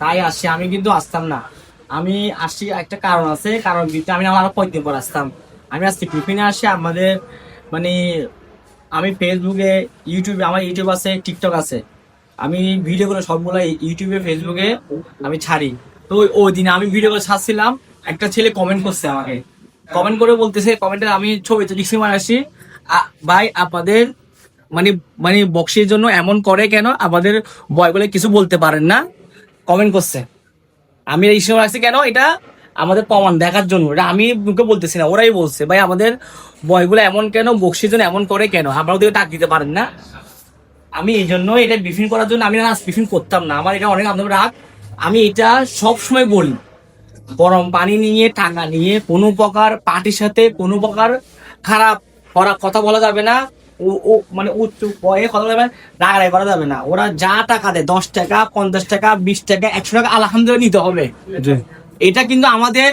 তাই আসছি আমি কিন্তু আসতাম না। আমি আসছি একটা কারণ আছে, কারণ কিন্তু আমি আমার আরও কয়েকদিন পর আসতাম। আমি আজকে টিফিনে আসি, আমাদের মানে আমি ফেসবুকে ইউটিউবে আমার ইউটিউব আছে টিকটক আছে। আমি ভিডিওগুলো সবগুলো ইউটিউবে ফেসবুকে আমি ছাড়ি। তো ওই দিনে আমি ভিডিওগুলো ছাড়ছিলাম, একটা ছেলে কমেন্ট করছে আমাকে। কমেন্ট করে বলতেছে কমেন্টে আমি ছবি তো লিখছি মানে আসি ভাই, আপনাদের মানে মানে বক্সের জন্য এমন করে কেন? আমাদের বয়গুলো কিছু বলতে পারেন না। কমেন্ট করছে। আমি এই সময় আসছি কেন? এটা আমাদের প্রমাণ দেখার জন্য। এটা আমি মুখে বলতেছি না, ওরাই বলছে। ভাই, আমাদের বয়গুলো এমন কেন বক্সির জন্য এমন করে কেন? আমরা ওদেরকে টাক দিতে পারেন না। আমি এই জন্য এটা ব্রিফিং করার জন্য আমি না ব্রিফিং করতাম না। আমার এটা অনেক আপনার রাগ। আমি এটা সব সময় বলি। গরম পানি নিয়ে টাকা নিয়ে, কোনো প্রকার পার্টির সাথে কোনো প্রকার খারাপ করা কথা বলা যাবে না। ও মানে উচ্চ ভয়ে কথা বলা যাবে না, রাগারাগি করা যাবে না। ওরা যা টাকা দেয় দশ টাকা পঞ্চাশ টাকা বিশ টাকা একশো টাকা আলহামদুলিল্লাহ নিতে হবে। এটা কিন্তু আমাদের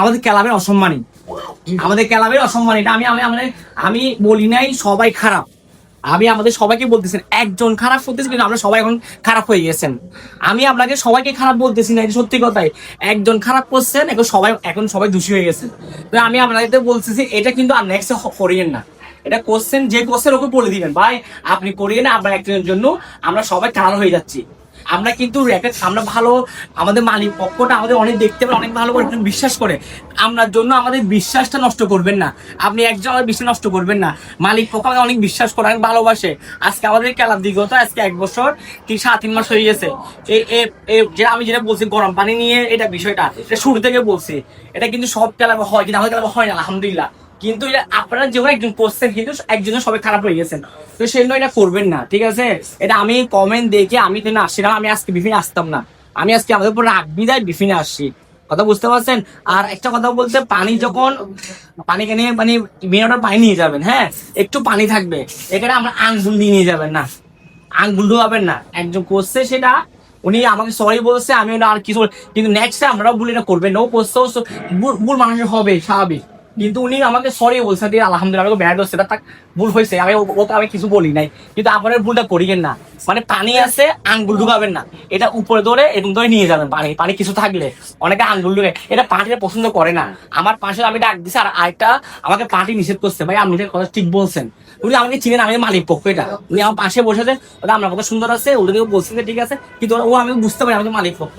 আমাদের ক্লাবের অসম্মানী আমাদের ক্লাবের অসম্মান এটা আমি আমি আমাদের আমি বলি নাই সবাই খারাপ। আমি আমাদের সবাইকে বলতেছেন একজন খারাপ করতেছে কিন্তু আমরা সবাই এখন খারাপ হয়ে গেছেন। আমি আপনাকে সবাইকে খারাপ বলতেছি না এটা সত্যি কথাই। একজন খারাপ করছেন এখন সবাই এখন সবাই দোষী হয়ে গেছে তো আমি আপনাদের বলতেছি এটা কিন্তু আর নেক্সট করিয়েন না। এটা কোশ্চেন যে কোশ্চেন ওকে বলে দিবেন। ভাই, আপনি করিয়ে না আপনার একজনের জন্য আমরা সবাই খারাপ হয়ে যাচ্ছি। আমরা কিন্তু র্যাকেট আমরা ভালো, আমাদের মালিক পক্ষটা আমাদের অনেক দেখতে পারে, অনেক ভালো করে বিশ্বাস করে। আপনার জন্য আমাদের বিশ্বাসটা নষ্ট করবেন না। আপনি একজন আমাদের বিশ্বাস নষ্ট করবেন না। মালিক পক্ষ আমাদের অনেক বিশ্বাস করে, অনেক ভালোবাসে। আজকে আমাদের খেলার দিগত আজকে এক বছর, তিন সাত তিন মাস হয়ে গেছে। যে আমি যেটা বলছি, গরম পানি নিয়ে এটা বিষয়টা, এটা শুরু থেকে বলছি। এটা কিন্তু সব ক্লাবে হয়, কিন্তু আমাদের ক্লাবে হয় না, আলহামদুলিল্লাহ। কিন্তু এটা আপনারা যেমন একজন করছেন, কিন্তু একজনের সবাই খারাপ হয়ে গেছেন। তো সেই জন্য এটা করবেন না, ঠিক আছে? এটা আমি কমেন্ট দেখে আমি তো আসছিলাম, আমি আজকে বিফিনে আসতাম না। আমি আজকে আমাদের উপর রাগ বিদায় বিফিনে আসছি। কথা বুঝতে পারছেন? আর একটা কথা বলতে, পানি যখন পানি নিয়ে মানে মিনিমাম পানি নিয়ে যাবেন হ্যাঁ? একটু পানি থাকবে। এখানে আমরা আঙ্গুল দিয়ে নিয়ে যাবেন না। আঙ্গুল ঢোকাবেন না। একজন করছে সেটা, উনি আমাকে সরি বলছে, আমি আর কিছু কিন্তু নেক্সট আমরাও ভুল এটা করবেন। ও করছে ভুল মানুষের হবে, স্বাভাবিক। কিন্তু উনি আমাকে সরি বলছে দিয়ে আলহামদুলিল্লাহ, আমাকে ব্যাড হচ্ছে তার ভুল হয়েছে। আমি ওকে আমি কিছু বলি নাই। কিন্তু আপনার ভুলটা করিয়েন না। মানে পানি আছে, আঙ্গুল ঢুকাবেন না। এটা উপরে ধরে এরকম ধরে নিয়ে যাবেন পানি। পানি কিছু থাকলে। অনেকে আঙ্গুল ঢুকে এটা পার্টিটা পছন্দ করে না। আমার পাশে আমি ডাক দিছি আর আরেকটা আমাকে পার্টি নিষেধ করছে। ভাই, আপনি কথা ঠিক বলছেন। উনি আমাকে চিনেন, আমি মালিক পক্ষ এটা। উনি আমার পাশে বসেছে ওটা আপনার কথা সুন্দর আছে। ওদেরকে বলছেন যে ঠিক আছে। কিন্তু ও আমি বুঝতে পারি আমাকে মালিক পক্ষ।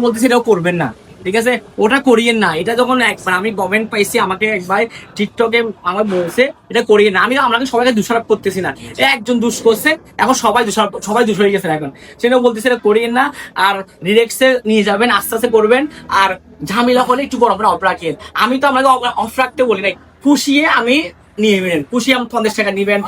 বলতেছি এটাও করবেন না। ঠিক আছে? ওটা করিয়েন না। এটা যখন একবার আমি গভর্নমেন্ট পাইছি, আমাকে একবার টিকটকে আমার বলছে, এটা করিয়ে না। আমি আপনাকে সবাইকে দোষারোপ করতেছি না। একজন দুষ করছে, এখন সবাই দোষারোপ, সবাই দোষ হয়ে গেছে এখন। সেটা বলতেছে, এটা করিয়েন না। আর রিলেক্সে নিয়ে যাবেন, আস্তে আস্তে করবেন। আর ঝামেলা হলে একটু গরম অফ রাখেন। আমি তো আপনাকে অফ রাখতে বলি নাই। পুষিয়ে আমি নিয়ে নেবেন। আমি পঞ্চাশ টাকা নিবেন।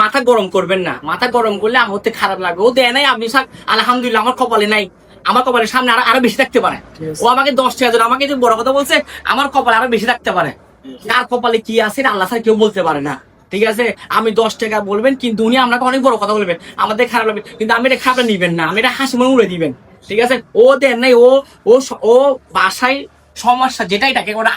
মাথা গরম করবেন না। মাথা গরম করলে আমার হতে খারাপ লাগবে। ও দেয় নাই আপনি আলহামদুলিল্লাহ, আমার কপালে নাই। আমার কপালের সামনে আরও আরও বেশি থাকতে পারে। ও আমাকে দশ টাকা দিল আমাকে যে বড় কথা বলছে আমার কপালে আরও বেশি থাকতে পারে। কার কপালে কি আছে আল্লাহ ছাড়া কেউ বলতে পারে না। ঠিক আছে? আমি দশ টাকা বলবেন কিন্তু উনি আপনাকে অনেক বড় কথা বলবেন। আমাদের খারাপ লাগবে কিন্তু আমি এটা খারাপ নিবেন না আমি এটা হাসি মনে উড়ে দিবেন। ঠিক আছে? ও দেন নাই ও ও ও বাসায় সমস্যা যেটাই ওরা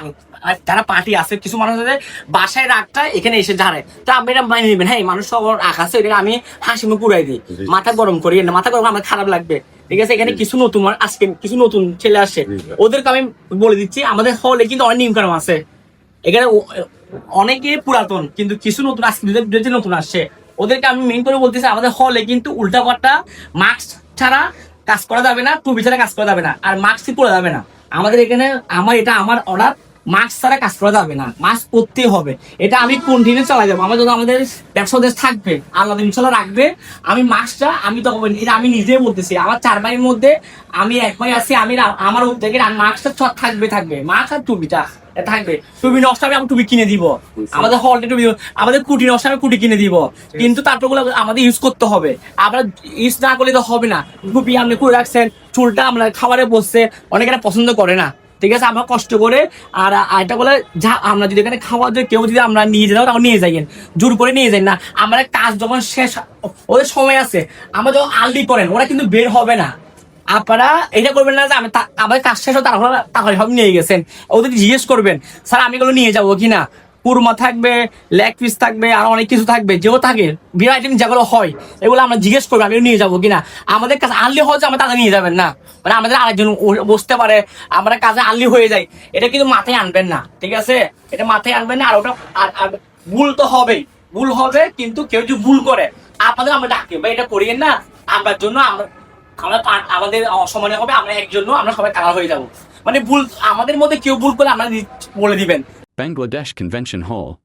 আর যারা পার্টি আছে কিছু মানুষ আছে বাসায় রাগটা এখানে এসে ঝাড়ে। তা আপনি এটা মানিয়ে নেবেন। হ্যাঁ মানুষ সব রাগ আছে এটা আমি হাসি মুখ উড়াই দিই। মাথা গরম করি না মাথা গরম আমার খারাপ লাগবে। ঠিক আছে এখানে কিছু নতুন আজকে কিছু নতুন ছেলে আসছে ওদেরকে আমি বলে দিচ্ছি আমাদের হলে কিন্তু অনেক কানুন আছে। এখানে অনেকে পুরাতন কিন্তু কিছু নতুন আজকে যে নতুন আসছে ওদেরকে আমি মেন করে বলতেছি আমাদের হলে কিন্তু উল্টা পাল্টা মাস্ক ছাড়া কাজ করা যাবে না টুপি ছাড়া কাজ করা যাবে না আর মাস্কই পরা যাবে না। আমাদের এখানে আমার এটা আমার অর্ডার মাস্ক ছাড়া কাজ করা যাবে না। মাস্ক করতেই হবে। এটা আমি কন্টিনিউ চালাই যাব। আমার যদি আমাদের ব্যবসা দেশ থাকবে। আল্লাহ ইনশাল্লাহ রাখবে। আমি মাস্কটা আমি তখন এটা আমি নিজে বলতেছি। আমার চার ভাইয়ের মধ্যে আমি এক ভাই আছি আমি আমার থেকে মাস্কটা ছ- থাকবে থাকবে। মাস্ক আর টুপিটা থাকবে। টুপি নষ্ট হবে আমি টুপি কিনে দিব। আমাদের হলটে টুপি আমাদের কুটি নষ্ট হবে কুটি কিনে দিব। কিন্তু তারপর আমাদের ইউজ করতে হবে। আমরা ইউজ না করলে তো হবে না। টুপি আপনি করে রাখছেন? চুলটা আমরা খাবারে বসছে। অনেকে পছন্দ করে না। ঠিক আছে, আমরা কষ্ট করে, আর আরেকটা বলে যা, আমরা যদি এখানে খাওয়া দিয়ে কেউ যদি আমরা নিয়ে যাই তাও নিয়ে যাইয়েন। জোর করে নিয়ে যাই না। আমরা কাজ যখন শেষ, ওদের সময় আছে, আমরা যখন আলদি করেন ওরা কিন্তু বের হবে না। আপনারা এটা করবেন না যে আমি আমাদের কাজ শেষ হবে তারপরে তাহলে সব নিয়ে গেছেন। ওদের জিজ্ঞেস করবেন, স্যার, আমি এগুলো নিয়ে যাব কিনা কুরমা থাকবে লেগ পিস থাকবে, আর অনেক কিছু থাকবে, যেও থাকে বিয়ের আইটেম যেগুলো হয়, এগুলো আমরা জিজ্ঞেস করব আমি নিয়ে যাব কিনা। আমাদের কাছে আনলি হচ্ছে আমরা তাদের নিয়ে যাবেন না। মানে আমাদের আরেকজন বসতে পারে, আমরা কাজে আনলি হয়ে যাই। এটা কিন্তু মাথায় আনবেন না, ঠিক আছে? এটা মাথায় আনবেন না, আর ওটা ভুল তো হবেই। ভুল হবে, কিন্তু কেউ যদি ভুল করে, আপনাদের আমরা ডাকি, ভাই, এটা করিয়েন না। আমরা জন্য আমরা আমরা আমাদের অসমানে হবে, আমরা একজন্য আমরা সবাই কালার হয়ে যাব। মানে ভুল, আমাদের মধ্যে কেউ ভুল করে আমরা বলে দিবেন। Bangladesh Convention Hall,